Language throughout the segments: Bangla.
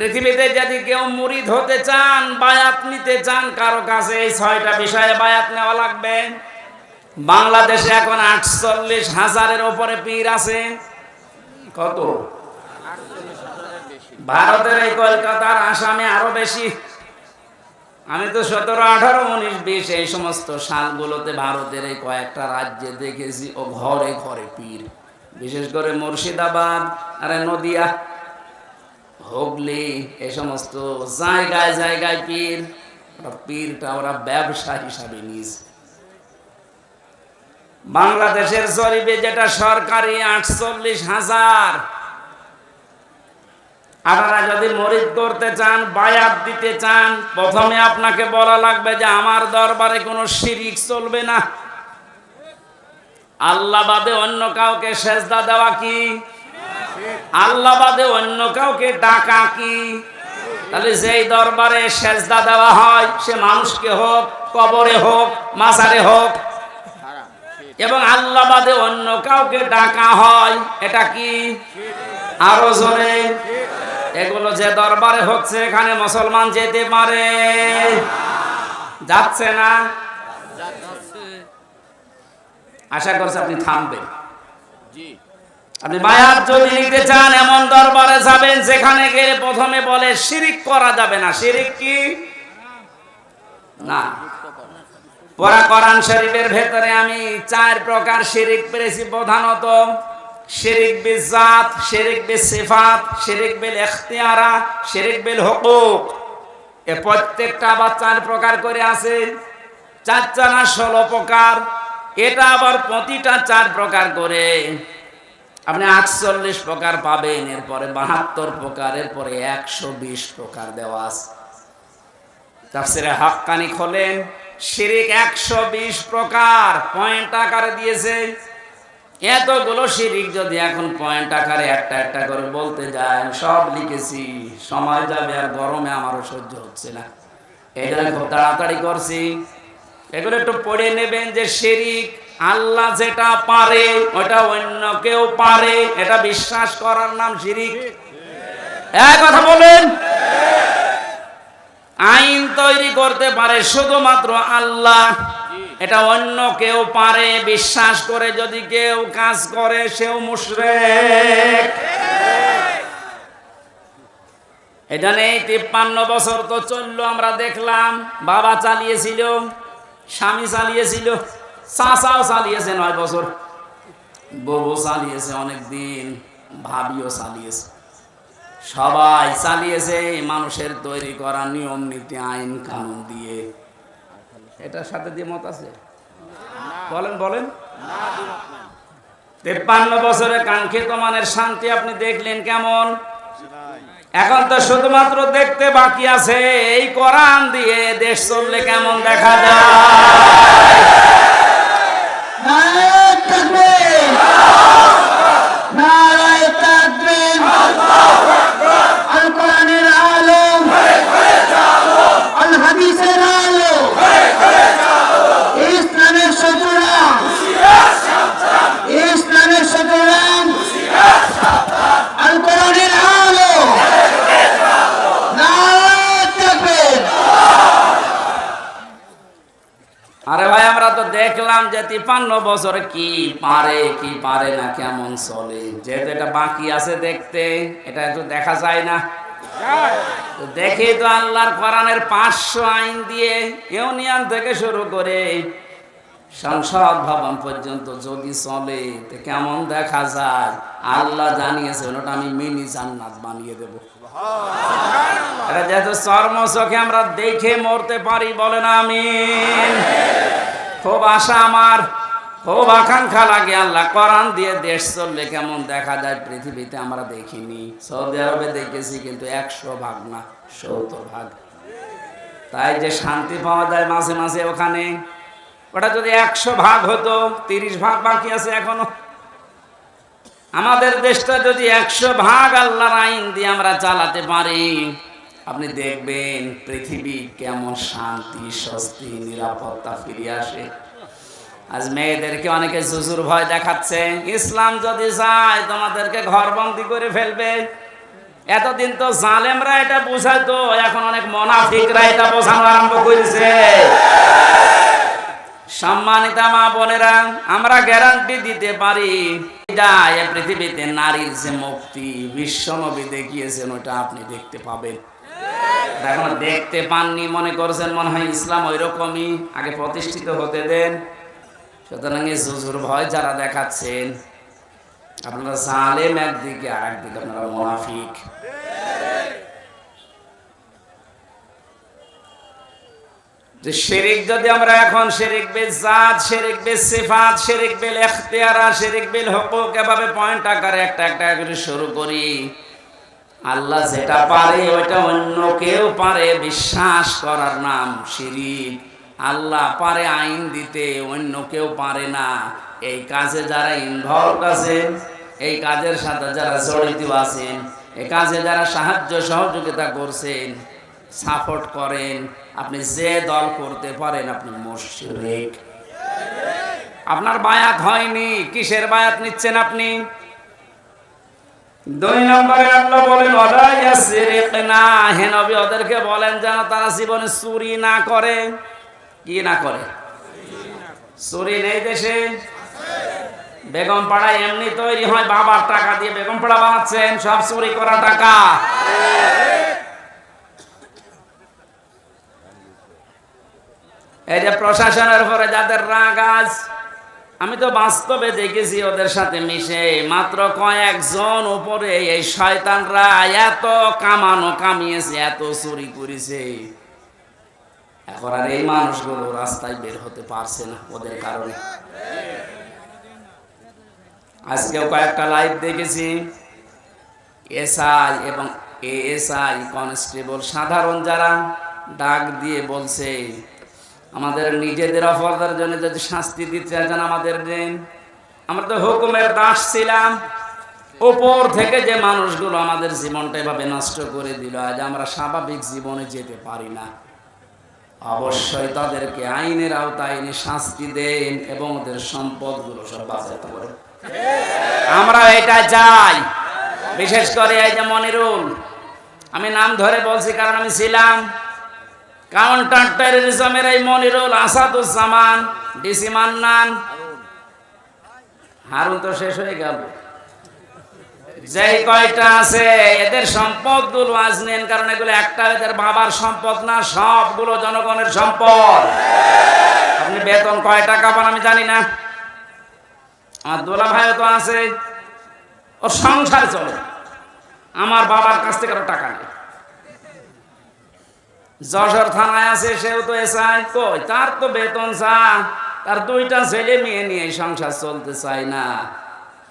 পৃথিবীতে যদি কেউ মুরিদ হতে চান, বায়াত নিতে চান, কারও কাছে এই ছয়টা বিষয়ে বায়াত নেওয়া লাগবে। বাংলাদেশে এখন আটচল্লিশ হাজারের ওপরে পীর আছে। কত? ভারতের এই কলকাতার আসামে আরও বেশি। আমি তো সতেরো, আঠারো, উনিশ, বিশ, এই সমস্ত সালগুলোতে ভারতের এই কয়েকটা রাজ্যে দেখেছি ও ঘরে ঘরে পীর। বিশেষ করে মুর্শিদাবাদ, আরে নদিয়া হুগলি এই সমস্ত জায়গায় জায়গায় পীর পীরটা ওরা ব্যবসা হিসাবে নিয়েছে। বাংলাদেশের জরিপে যেটা সরকারি আটচল্লিশ হাজার, আপনারা যদি মরিদ করতে চান, বায়াত দিতে চান, প্রথমে আপনাকে বলা লাগবে যে আমার দরবারে কোনো শিরিক চলবে না। আল্লাহ বাদে অন্য কাউকে সেজদা দেওয়া কি? আল্লাহ বাদে অন্য কাউকে ডাকা কি? তাহলে যেই দরবারে সেজদা দেওয়া হয়, সে মানুষকে হোক, কবরে হোক, মাজারে হোক। এবং আল্লাহ বাদে অন্য কাউকে ডাকা হয়, এটা কি? আরও জোরে। এগুলো যে দরবারে হচ্ছে, এখানে মুসলমান যেতে পারে। যাচ্ছে না? আশা করছি আপনি থামবেন। আপনি বায়াত যদি আমি চার প্রকার শিরিক পেরেছি। প্রধানত, শিরিক বিল জাত, শিরিক শিরিক বিল শিরিক বিল এ প্রত্যেকটা আবার চার প্রকার করে আছে। চার চানা ষোলো প্রকার। এটা আবার প্রতিটা চার প্রকার করে। আপনি আটচল্লিশ প্রকার পাবেন, এরপরে বাহাত্তর প্রকার, এরপরে একশো বিশ প্রকার দেওয়া আছে। তাফসিরে হাক্কানি খোলেন, শিরিক একশো বিশ প্রকার, পয়েন্ট আকারে দিয়েছে। এতগুলো শিরিক যদি এখন পয়েন্ট আকারে একটা একটা করে বলতে যায় সব লিখেছি, সময় যাবে আর গরমে আমারও সহ্য হচ্ছে না। জন্য খুব তাড়াতাড়ি করছি। এগুলো একটু পড়ে নেবেন যে শিরিক আল্লাহ যেটা পারে, ওটা অন্য কেউ পারে। এটা বিশ্বাস করার নাম শিরিক। কথা বলেন। আইন তৈরি করতে পারে শুধুমাত্র আল্লাহ। এটা অন্য কেউ পারে। বিশ্বাস করে যদি কেউ কাজ করে, সেও মুশরেক। এটা নেই, তিপ্পান্ন বছর তো চলল, আমরা দেখলাম। বাবা চালিয়েছিল, স্বামী চালিয়েছিল। চাচাও চালিয়েছে নয় বছর। বউ চালিয়েছে অনেক দিন ভাবিও চালিয়েছে। সবাই চালিয়েছে মানুষের তৈরি করা নিয়ম, নীতি, আইন, কানুন দিয়ে। এটার সাথে দিয়ে মত আছে? বলেন বলেন। তেপ্পান্ন বছরে কাঙ্ক্ষিত মানের শান্তি আপনি দেখলেন কেমন? এখন তো শুধুমাত্র দেখতে বাকি আছে, এই কোরআন দিয়ে দেশ চললে কেমন দেখা যায়? নারায়ণ যে তিপান্ন বছর কি পারে কি পারে না, কেমন চলে? যেহেতু এটা বাকি আছে দেখতে, এটা তো দেখা যায় না। দেখে তো আল্লাহর কোরআনের পাঁচশো আইন দিয়ে ইউনিয়ন থেকে শুরু করে সংসদ ভবন পর্যন্ত যদি চলে, তো কেমন দেখা যায়? আল্লাহ জানিয়েছে, ওটা আমি মিনি জান্নাত বানিয়ে দেবো। এটা যেহেতু চর্ম চোখে আমরা দেখে মরতে পারি, বলেন আমি খুব আশা আমার। খুব আকাঙ্ক্ষা লাগে আল্লাহ, কোরআন দিয়ে দেশ চললে কেমন দেখা যায়? পৃথিবীতে আমরা দেখিনি। সৌদি আরবে দেখেছি কিন্তু একশো ভাগ না, সত্তর ভাগ। তাই যে শান্তি পাওয়া যায় মাঝে মাঝে ওখানে, ওটা যদি একশো ভাগ হতো, তিরিশ ভাগ বাকি আছে এখনও। আমাদের দেশটা যদি একশো ভাগ আল্লাহর আইন দিয়ে আমরা চালাতে পারি, আপনি দেখবেন পৃথিবী কেমন শান্তি, স্বস্তি, নিরাপত্তা ফিরে আসে। আজ মেয়েদেরকে অনেকে জুজুর ভয় দেখাচ্ছে। ইসলাম যদি চায়, তোমাদেরকে ঘরবন্দি করে ফেলবে। এতদিন তো জালেমরা এটা বুঝাইতো এখন অনেক মোনাফিকরা এটা বোঝানো আরম্ভ করেছে। সম্মানিতা মা বোনেরা, আমরা গ্যারান্টি দিতে পারি এ পৃথিবীতে নারীর যে মুক্তি বিশ্বনবী দেখিয়েছেন, ওটা আপনি দেখতে পাবেন। এখন দেখতে পাননি, মনে করছেন মনে হয় ইসলাম ওই রকমই আগে প্রতিষ্ঠিত হতে দেন। সুতরাং এই জুজুর ভয় যারা দেখাচ্ছেন, আপনারা জালেম একদিকে আর একদিকে আপনারা মোনাফিক। যে শিরিক যদি আমরা এখন শিরিক বিল জাত, শিরিক সিফাত, শিরিক শিরিক এভাবে পয়েন্ট আকারে একটা একটা করে শুরু করি। আল্লাহ যেটা পারে, ওইটা অন্য কেউ পারে, বিশ্বাস করার নাম শিরিক। আল্লাহ পারে আইন দিতে, অন্য কেউ পারে না। এই কাজে যারা ইনভলভ আছেন, এই কাজের সাথে যারা জড়িত আছেন, এই কাজে যারা সাহায্য সহযোগিতা করছেন, সাপোর্ট করেন, আপনি যে দল করতে পারেন আপনি মুশরিক। আপনার বায়াত হয়নি, কিসের বায়াত নিচ্ছেন আপনি? দুই নম্বরে আল্লাহ বলেন ওরা ইয়াসরিকনা হে নবী, ওদেরকে বলেন যেন তারা জীবনে চুরি না করে। কি না করে? চুরি নেই দেশে। বেগম পাড়া এমনি তৈরি হয়, বাবার টাকা দিয়ে বেগম পাড়া বানাচ্ছেন, সব চুরি করা টাকা। এই যে প্রশাসনের উপরে যাদের রাগ আজ, আমি তো বাস্তবে দেখেছি ওদের সাথে মিশে, মাত্র কয়েকজন উপরে এই শয়তানরা এত কামানো, কামিয়েছে, এত চুরি করেছে। এখন আর এই মানুষগুলো রাস্তায় বের হতে পারছে না ওদের কারণে। আজকেও কয়েকটা লাইভ দেখেছি। এসআই এবং এএসআই কনস্টেবল সাধারণ যারা ডাক দিয়ে বলছে, আমাদের নিজেদের অপরাধের জন্য যদি শাস্তি দিতে চান আমাদের দিন। আমরা তো হুকুমের দাস ছিলাম। উপর থেকে যে মানুষগুলো আমাদের জীবনটা এভাবে নষ্ট করে দিল, আজ আমরা স্বাভাবিক জীবনে যেতে পারি না। অবশ্যই তাদেরকে আইনের আওতায় এনে শাস্তি দেন এবং ওদের সম্পদগুলো সব বাঁচাতে করে আমরা এটা চাই। বিশেষ করে এই যে মনিরুল, আমি নাম ধরে বলছি কারণ আমি ছিলাম। কাউন্টার টেরোরিজমের এই মনিরুল আসাদুজ্জামান, ডিসি মান্নান। হারুন তো শেষ হয়ে গেল। যেই কয়টা আছে, এদের সম্পদগুলো আজ নেন, কারণ এগুলো একটা এদের বাবার সম্পদ না, সবগুলো জনগণের সম্পদ। আপনি বেতন কয় টাকা পান আমি জানি না। আমার দোলা ভাইও তো আছে ও সংসার চলে। আমার বাবার কাছ থেকে আরও টাকা নেই। যশোর থানায় আছে, সেও তো এসআই। কই, তার তো বেতন চা। তার দুইটা ছেলে মেয়ে নিয়ে সংসার চলতে চায় না।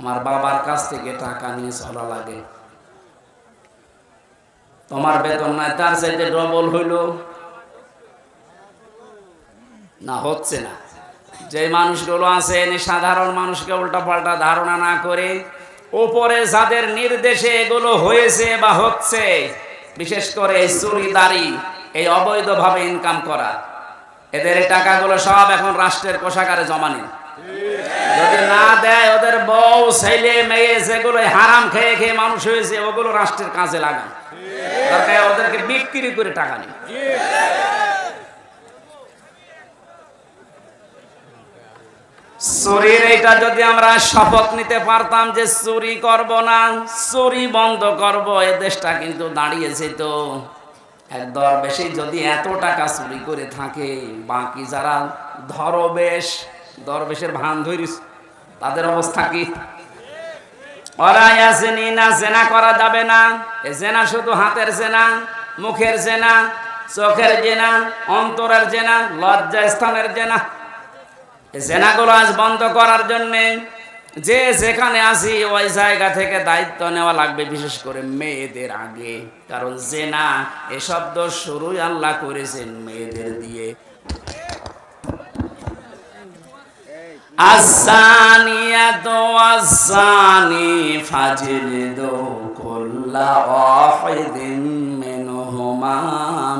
আমার বাবার কাছ থেকে টাকা নিয়ে চলা লাগে। তোমার বেতন নাই, তার চাইতে ডবল হইল। না, হচ্ছে না। যে মানুষগুলো আছে সাধারণ মানুষকে উল্টা পাল্টা ধারণা না করে উপরে যাদের নির্দেশে এগুলো হয়েছে বা হচ্ছে, বিশেষ করে এই চুরিদারি, এই অবৈধভাবে ইনকাম করা, এদের টাকাগুলো সব এখন রাষ্ট্রের কোষাগারে জমা নেই যদি না দেয়, ওদের বউ, ছেলে, মেয়ে যেগুলো হারাম খেয়ে খেয়ে মানুষ হয়েছে, ওগুলো রাষ্ট্রের কাজে লাগান। দরকার ওদেরকে বিক্রি করে টাকা নেই চুরির যদি আমরা শপথ নিতে পারতাম যে চুরি করব না, চুরি বন্ধ করব, এ দেশটা কিন্তু দাঁড়িয়েছে তো দরবেশে যদি এত টাকা চুরি করে থাকে, বাকি যারা ধরবেশ দরবেশের ভান ধরিস, তাদের অবস্থা কি? যে যেখানে ওই জায়গা থেকে দায়িত্ব নেওয়া লাগবে, বিশেষ করে মেয়েদের আগে। কারণ জেনা এ শব্দ শুরুই আল্লাহ করেছেন মেয়েদের দিয়ে। আসানিয়াত ওয়াসানি ফাজলিদু কুল্লা ওয়াহিদিন মিনহুমা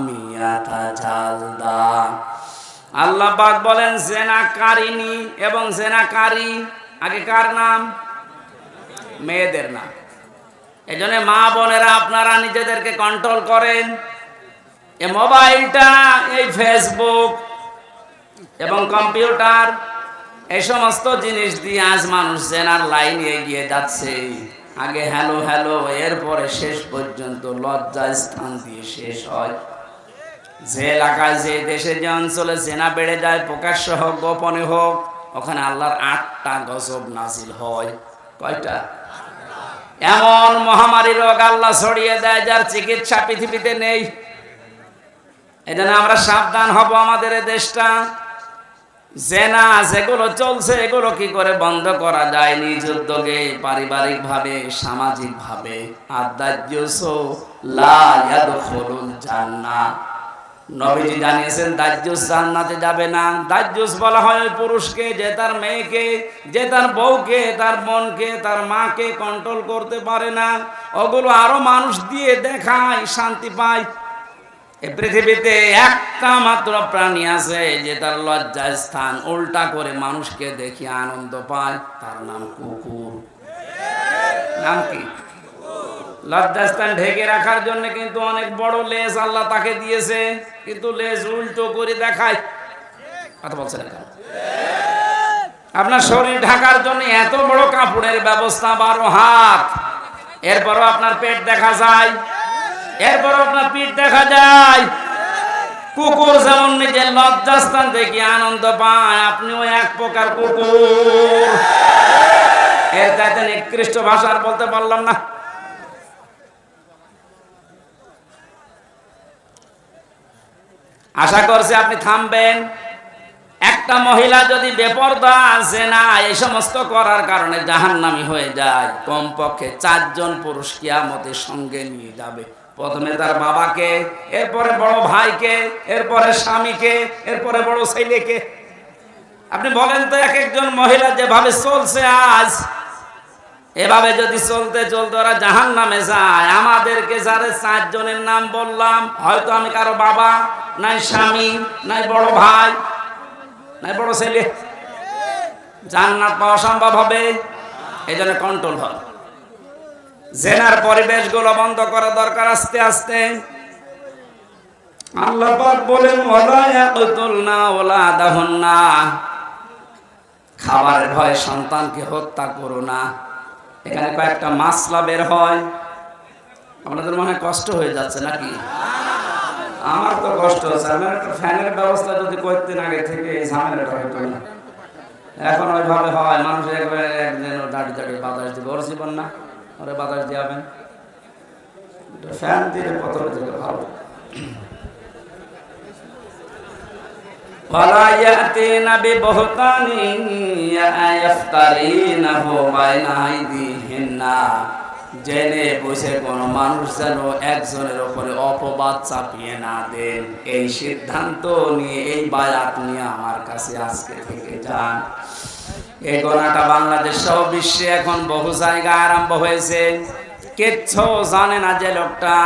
মিয়াতা জালদা। আল্লাহ পাক বলেন জেনাকারিনী এবং জেনাকারী, আগে কার নাম? মেয়েদের নাম। এই জন্য মা বোনেরা আপনারা নিজেদেরকে কন্ট্রোল করেন। এ মোবাইলটা, এই ফেসবুক এবং কম্পিউটার এই সমস্ত জিনিস দিয়ে আজ মানুষ জেনার লাইনে এগিয়ে যাচ্ছে। আগে হ্যালো হ্যালো, এরপরে শেষ পর্যন্ত লজ্জা স্থান দিয়ে শেষ হয়। যে এলাকায়, যে দেশে, যে অঞ্চলে জেনা বেড়ে যায়, প্রকাশ্য হোক, গোপনে হোক, ওখানে আল্লাহর আটটা গজব নাজিল হয়। কয়টা? এমন মহামারী রোগ আল্লাহ ছড়িয়ে দেয় যার চিকিৎসা পৃথিবীতে নেই। এই জন্য আমরা সাবধান হব আমাদের দেশটা। জেনা যেগুলো চলছে, এগুলো কি করে বন্ধ করা যায় নিজ উদ্যোগে? পারিবারিক ভাবে সামাজিক ভাবে নবীজি জানিয়েছেন জান্নাতে যাবে না। বলা হয় পুরুষকে যে তার মেয়েকে, যে তার বউকে, তার বোনকে, তার মাকে কন্ট্রোল করতে পারে না। ওগুলো আরও মানুষ দিয়ে দেখায়, শান্তি পায়। পৃথিবীতে একটা মাত্র প্রাণী আছে যে তার লজ্জা স্থান উল্টা করে মানুষকে দেখি আনন্দ পায়, তার নাম কুকুর। নাম কি? লজ্জাস্থান ঢেকে রাখার জন্য কিন্তু অনেক বড় লেজ আল্লাহ তাকে দিয়েছে, কিন্তু লেজ উল্টো করে দেখায়। কথা বলছেন? আপনার শরীর ঢাকার জন্য এত বড় কাপড়ের ব্যবস্থা, বারো হাত। এরপরও আপনার পেট দেখা যায়। এরপর আপনার পিঠ দেখা যায়। কুকুর যেমন নিজের লজ্জাস্থান থেকে আনন্দ পায়, আপনিও এক প্রকার কুকুর। এর চাইতে নিকৃষ্ট ভাষার বলতে পারলাম না। আশা করছি আপনি থামবেন। একটা মহিলা যদি বেপরদা আছে না, এই সমস্ত করার কারণে জাহান্নামি হয়ে যায়। কমপক্ষে চারজন পুরুষ কিয়ামতের সঙ্গে নিয়ে যাবে। প্রথমে তার বাবাকে, এরপরে বড় ভাইকে, এরপরে স্বামীকে, এরপরে বড় ছেলেকে। আপনি বলেন তো এক একজন মহিলা যেভাবে চলছে আজ, এভাবে যদি চলতে চলতে ওরা জাহান নামে যায়, আমাদেরকে যারা চারজনের নাম বললাম, হয়তো আমি কারও বাবা, নাই স্বামী, নাই বড় ভাই, নাই বড় ছেলে। জান্নাত পাওয়া সম্ভব হবে? এই জন্য কন্ট্রোল হবে। জেনার পরিবেশগুলো বন্ধ করা দরকার আস্তে আস্তে। আল্লাহ বলেন খাবারের ভয়ে সন্তানকে হত্যা করো না। এখানে কয়েকটা মাসলা বের হয়। আপনাদের মনে কষ্ট হয়ে যাচ্ছে নাকি? আমার তো কষ্ট হচ্ছে। আমার একটা ফ্যানের ব্যবস্থা যদি করতেন আগে থেকে, এই ঝামেলাটা হতো না। এখন ওইভাবে হয়, মানুষ একবারে একদিন দাঁড়িয়ে দাঁড়িয়ে বাতাস দিবে। ওর জীবন না। ওরে বাতাস দিয়াবেন ফ্যান দিলে প্রথমে থেকে ভালো ولا يأتين ببهتان يفترينه بين أيديهن জেনে বসে কোনো মানুষ যেন একজনের উপরে অপবাদ চাপিয়ে না দেন এই সিদ্ধান্ত নিয়ে এই বায়াত নিয়ে আমার কাছে আজকে থেকে যান এই গোনাটা বাংলাদেশ সহ বিশ্বে এখন বহু জায়গায় আরম্ভ হয়েছে। কিচ্ছু জানে না যে লোকটা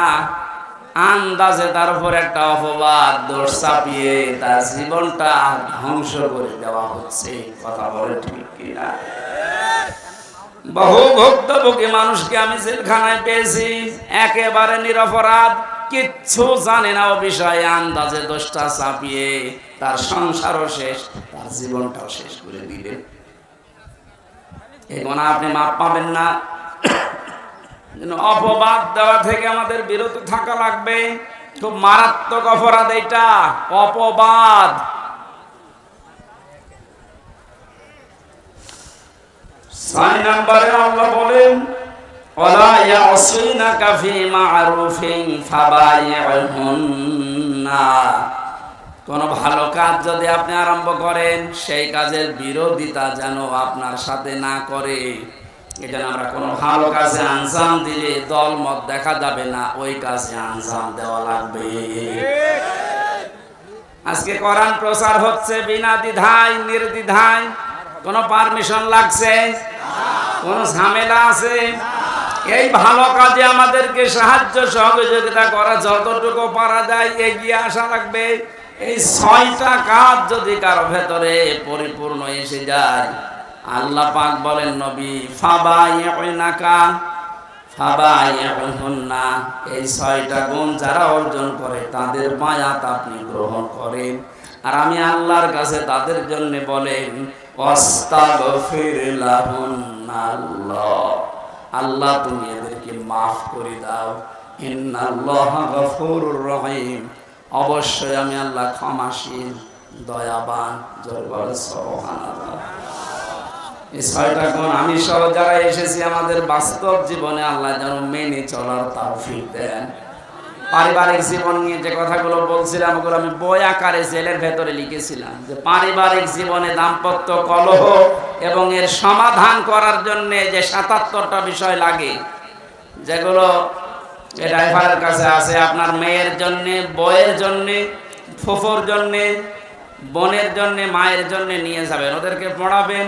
আন্দাজে তার উপর একটা অপবাদ, দোষ চাপিয়ে তার জীবনটা ধ্বংস করে দেওয়া হচ্ছে। কথা বলে ঠিক কিনা? বহু ভুক্তভোগী মানুষকে আমি জেলখানায় পেয়েছি। একেবারে নিরপরাধ, কিচ্ছু জানে না ও বিষয়ে আন্দাজে দোষটা চাপিয়ে তার সংসারও শেষ, তার জীবনটাও শেষ করে দিবে। এই গোনা আপনি মাপ পাবেন না। অপবাদ দেওয়া থেকে আমাদের বিরত থাকা লাগবে। খুব মারাত্মক অপরাধ এটা অপবাদ। আল্লাহ বলেন কোন ভালো কাজ যদি আপনি আরম্ভ করেন, সেই কাজের বিরোধিতা যেন আপনার সাথে না করে। এটা আমরা কোনো ভালো কাজে আঞ্জাম দিলে দল মত দেখা যাবে না, ওই কাজে আঞ্জাম দেওয়া লাগবে। আজকে কোরআন প্রচার হচ্ছে বিনা দ্বিধায়, নির্দ্বিধায়। কোনো পারমিশন লাগছে? কোন ঝামেলা আছে? এই ভালো কাজে আমাদেরকে সাহায্য সহযোগিতা করা যতটুকু পারা যায় এগিয়ে আসা লাগবে। এই ছয়টা কাজ যদি কারও ভেতরে পরিপূর্ণ এসে যায়, আল্লাহ পাক বলেন, নবী ইয়াকা ফাবাইহুন্না এই ছয়টা গুণ যারা অর্জন করে, তাদের বায়াত আপনি গ্রহণ করেন। আর আমি আল্লাহর কাছে তাদের জন্য বলেন অস্তাগফির আল্লাহ, তুমি এদেরকে মাফ করে দাও। ইন্নাল্লাহ গফুরুর রহিম। অবশ্যই আমি আল্লাহ ক্ষমাশীল, দয়াবান আমি সহ যারা এসেছি, আমাদের বাস্তব জীবনে আল্লাহ যেন মেনে চলার তৌফিক দেন। পারিবারিক জীবন নিয়ে যে কথাগুলো বলছিলাম, ওগুলো আমি বই আকারে জেলের ভেতরে লিখেছিলাম যে, পারিবারিক জীবনে দাম্পত্য কলহ এবং এর সমাধান করার জন্য যে সাতাত্তরটা বিষয় লাগে, যেগুলো ড্রাইভারের কাছে আছে আপনার মেয়ের জন্যে বয়ের জন্যে ফুফোর জন্যে বোনের জন্যে মায়ের জন্যে নিয়ে যাবেন ওদেরকে পড়াবেন।